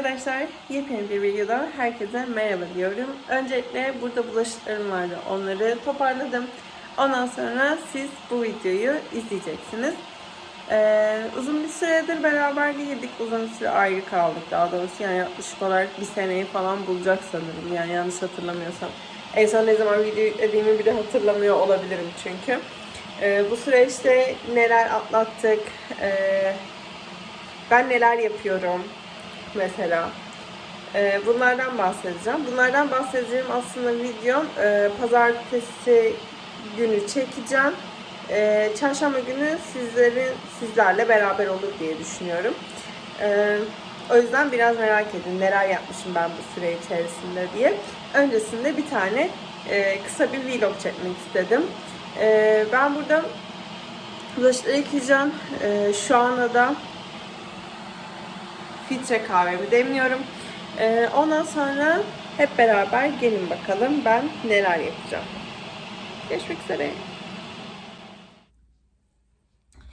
arkadaşlar, yepyeni bir videoda herkese merhaba diyorum. Öncelikle burada bulaşıklarım vardı, onları toparladım. Ondan sonra siz bu videoyu izleyeceksiniz. Ee, uzun bir süredir beraber değildik, uzun bir süre ayrı kaldık daha doğrusu. Yani yaklaşık olarak bir seneyi falan bulacak sanırım, yani yanlış hatırlamıyorsam. En son ne zaman video yüklediğimi bile hatırlamıyor olabilirim çünkü. Ee, bu süreçte neler atlattık, ee, ben neler yapıyorum mesela. Ee, bunlardan bahsedeceğim. Bunlardan bahsedeceğim aslında videom e, pazartesi günü çekeceğim. Ee, çarşamba günü sizlerin sizlerle beraber olur diye düşünüyorum. Ee, o yüzden biraz merak edin neler yapmışım ben bu süre içerisinde diye. Öncesinde bir tane e, kısa bir vlog çekmek istedim. Ee, ben burada bulaşıkları yıkayacağım. Ee, şu anda da filtre kahvemi demliyorum. Ee, ondan sonra hep beraber gelin bakalım ben neler yapacağım. Görüşmek üzere.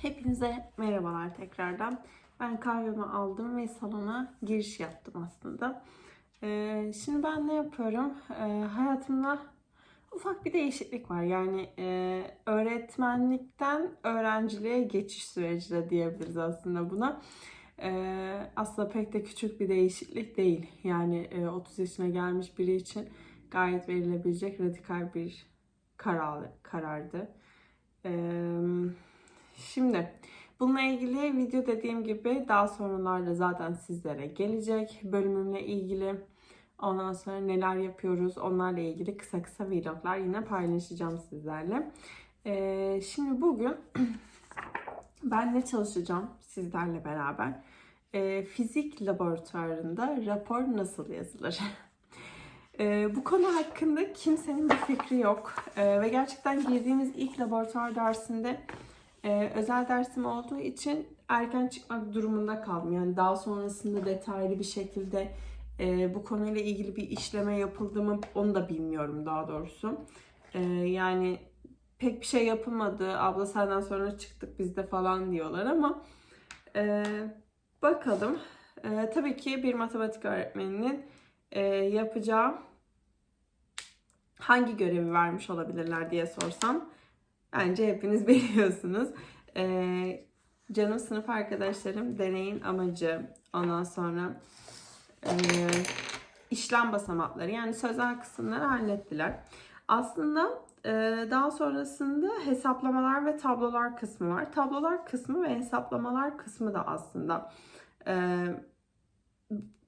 Hepinize merhabalar tekrardan. Ben kahvemi aldım ve salona giriş yaptım aslında. Ee, şimdi ben ne yapıyorum? Ee, hayatımda ufak bir değişiklik var. Yani e, öğretmenlikten öğrenciliğe geçiş süreci de diyebiliriz aslında buna. Ee, aslında pek de küçük bir değişiklik değil. Yani e, 30 yaşına gelmiş biri için gayet verilebilecek radikal bir karar, karardı. Şimdi bununla ilgili video dediğim gibi daha sonralarda zaten sizlere gelecek. Bölümümle ilgili ondan sonra neler yapıyoruz onlarla ilgili kısa kısa vloglar yine paylaşacağım sizlerle. Ee, şimdi bugün ben ne çalışacağım sizlerle beraber? E, fizik laboratuvarında rapor nasıl yazılır? e, bu konu hakkında kimsenin bir fikri yok. E, ve gerçekten girdiğimiz ilk laboratuvar dersinde e, özel dersim olduğu için erken çıkmak durumunda kaldım. Yani daha sonrasında detaylı bir şekilde e, bu konuyla ilgili bir işleme yapıldı mı onu da bilmiyorum daha doğrusu. E, yani pek bir şey yapılmadı. Abla senden sonra çıktık biz de falan diyorlar ama e, bakalım. E, tabii ki bir matematik öğretmeninin e, yapacağı hangi görevi vermiş olabilirler diye sorsam bence hepiniz biliyorsunuz. E, canım sınıf arkadaşlarım deneyin amacı ondan sonra e, işlem basamakları yani sözel kısımları hallettiler. Aslında daha sonrasında hesaplamalar ve tablolar kısmı var. Tablolar kısmı ve hesaplamalar kısmı da aslında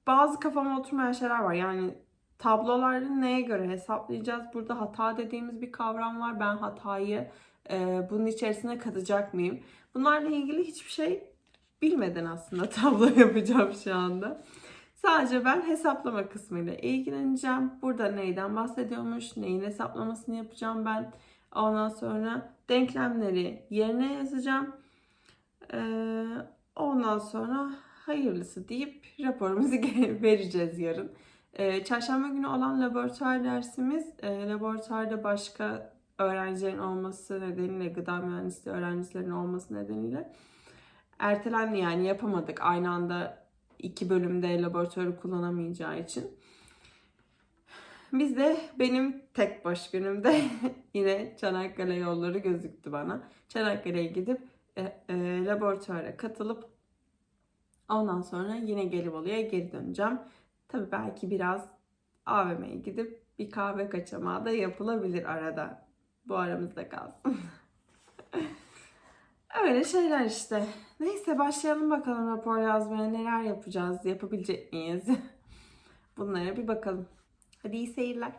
bazı kafama oturmayan şeyler var. Yani tabloları neye göre hesaplayacağız? Burada hata dediğimiz bir kavram var. Ben hatayı bunun içerisine katacak mıyım? Bunlarla ilgili hiçbir şey bilmeden aslında tablo yapacağım şu anda. Sadece ben hesaplama kısmıyla ilgileneceğim. Burada neyden bahsediyormuş, neyin hesaplamasını yapacağım ben. Ondan sonra denklemleri yerine yazacağım. Ee, ondan sonra hayırlısı deyip raporumuzu vereceğiz yarın. Ee, çarşamba günü olan laboratuvar dersimiz, e, laboratuvarda başka öğrencilerin olması nedeniyle, gıda mühendisliği öğrencilerin olması nedeniyle ertelendi yani yapamadık. Aynı anda iki bölümde laboratuvarı kullanamayacağı için. Biz de benim tek boş günümde yine Çanakkale yolları gözüktü bana. Çanakkale'ye gidip e, e, laboratuvara katılıp ondan sonra yine Gelibolu'ya geri döneceğim. Tabi belki biraz AVM'ye gidip bir kahve kaçamağı da yapılabilir arada. Bu aramızda kalsın. Öyle şeyler işte. Neyse başlayalım bakalım rapor yazmaya. Neler yapacağız? Yapabilecek miyiz? Bunlara bir bakalım. Hadi iyi seyirler.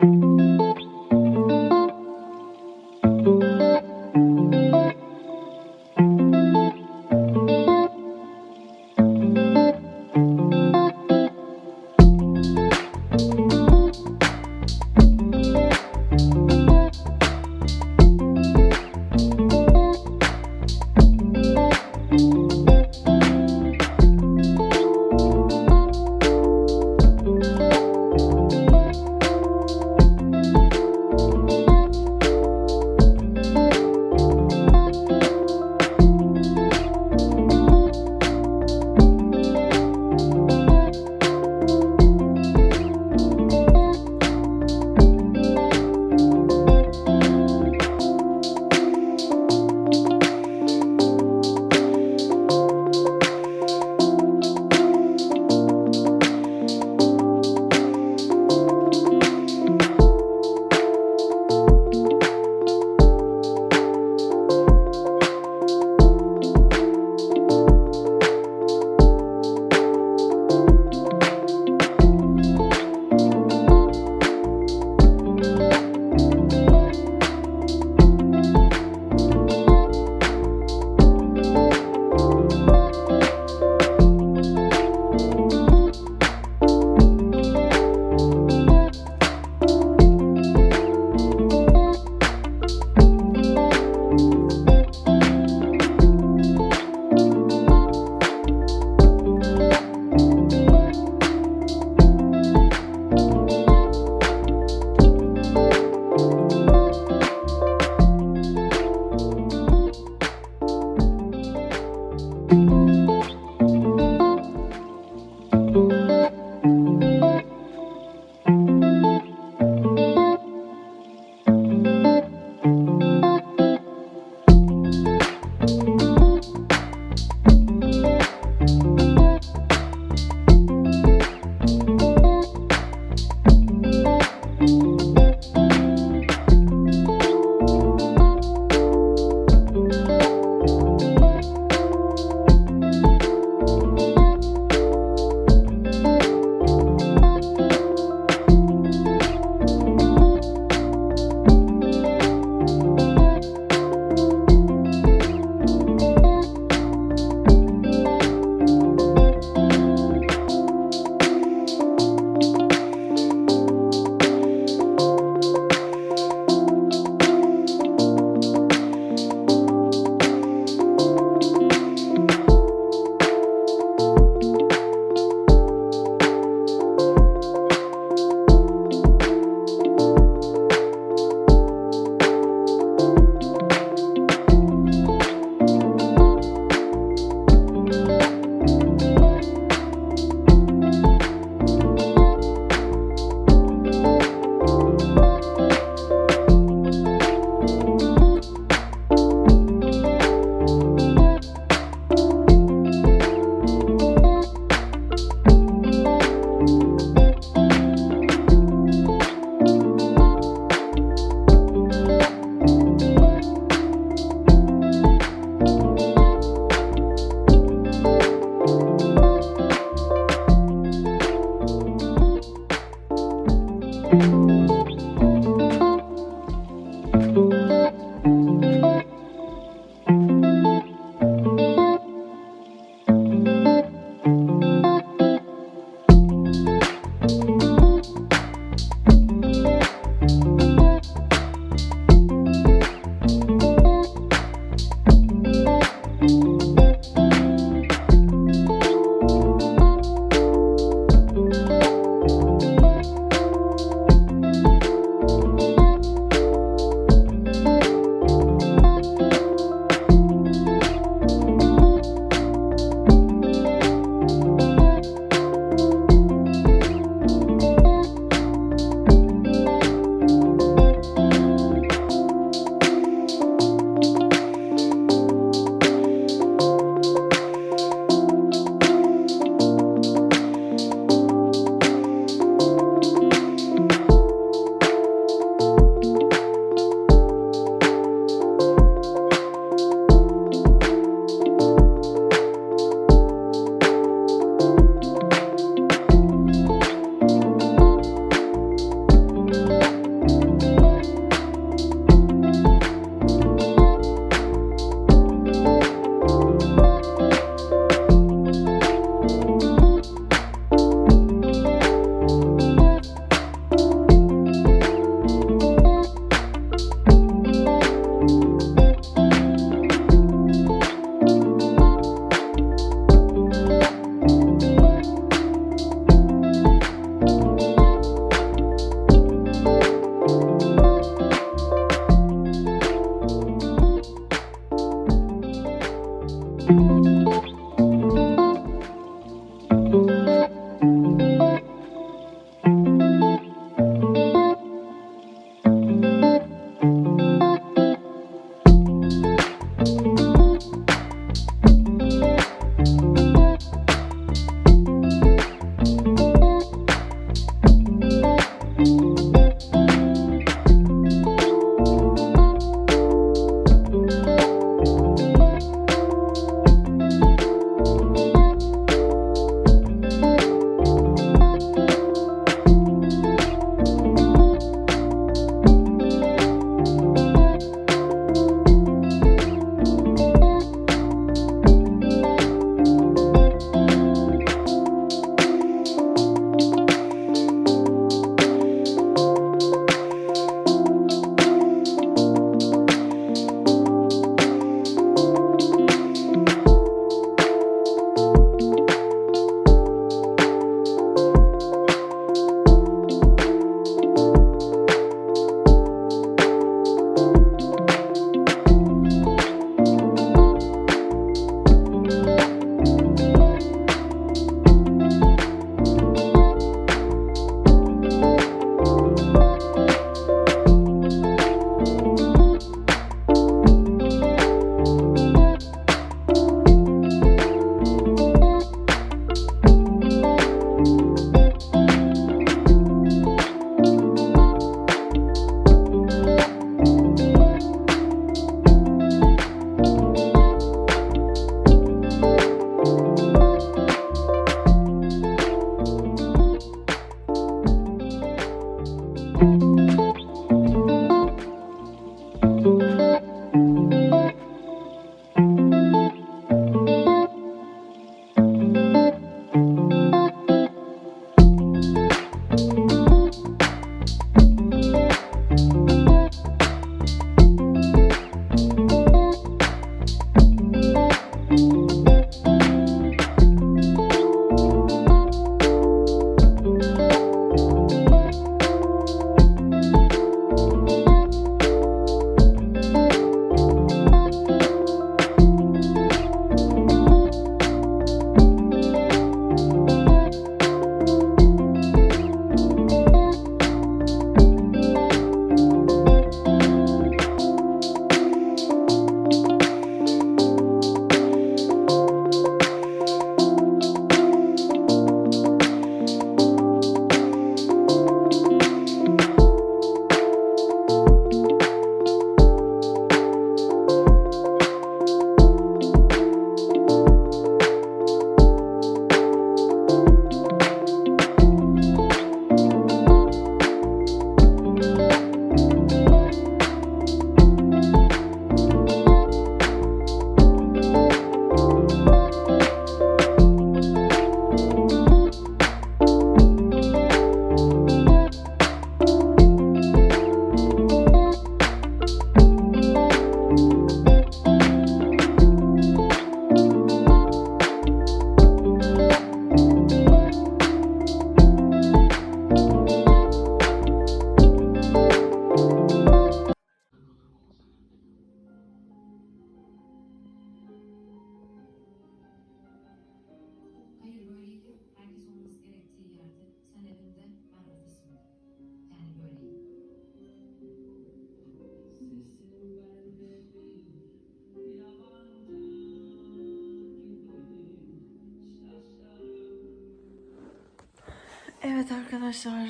Evet arkadaşlar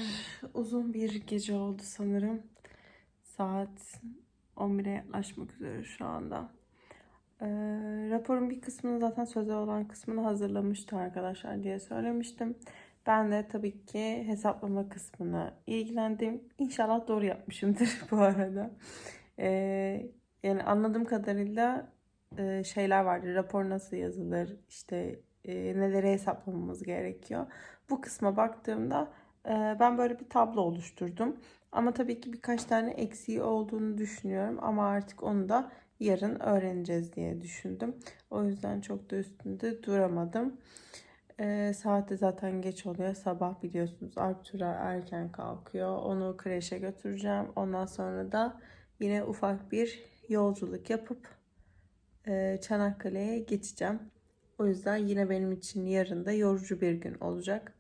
uzun bir gece oldu sanırım. Saat 11'e yaklaşmak üzere şu anda. Ee, raporun bir kısmını zaten sözel olan kısmını hazırlamıştı arkadaşlar diye söylemiştim. Ben de tabii ki hesaplama kısmına ilgilendim. İnşallah doğru yapmışımdır bu arada. Ee, yani anladığım kadarıyla e, şeyler vardı. Rapor nasıl yazılır, işte e, neleri hesaplamamız gerekiyor. Bu kısma baktığımda e, ben böyle bir tablo oluşturdum. Ama tabii ki birkaç tane eksiği olduğunu düşünüyorum. Ama artık onu da yarın öğreneceğiz diye düşündüm. O yüzden çok da üstünde duramadım. E, saat zaten geç oluyor. Sabah biliyorsunuz Artura erken kalkıyor. Onu kreşe götüreceğim. Ondan sonra da yine ufak bir yolculuk yapıp e, Çanakkale'ye geçeceğim. O yüzden yine benim için yarın da yorucu bir gün olacak.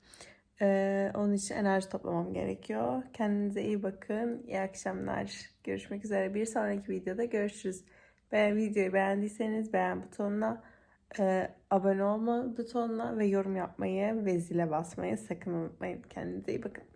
Ee, onun için enerji toplamam gerekiyor. Kendinize iyi bakın. İyi akşamlar. Görüşmek üzere. Bir sonraki videoda görüşürüz. Beğen, videoyu beğendiyseniz beğen butonuna, e, abone olma butonuna ve yorum yapmayı ve zile basmayı sakın unutmayın. Kendinize iyi bakın.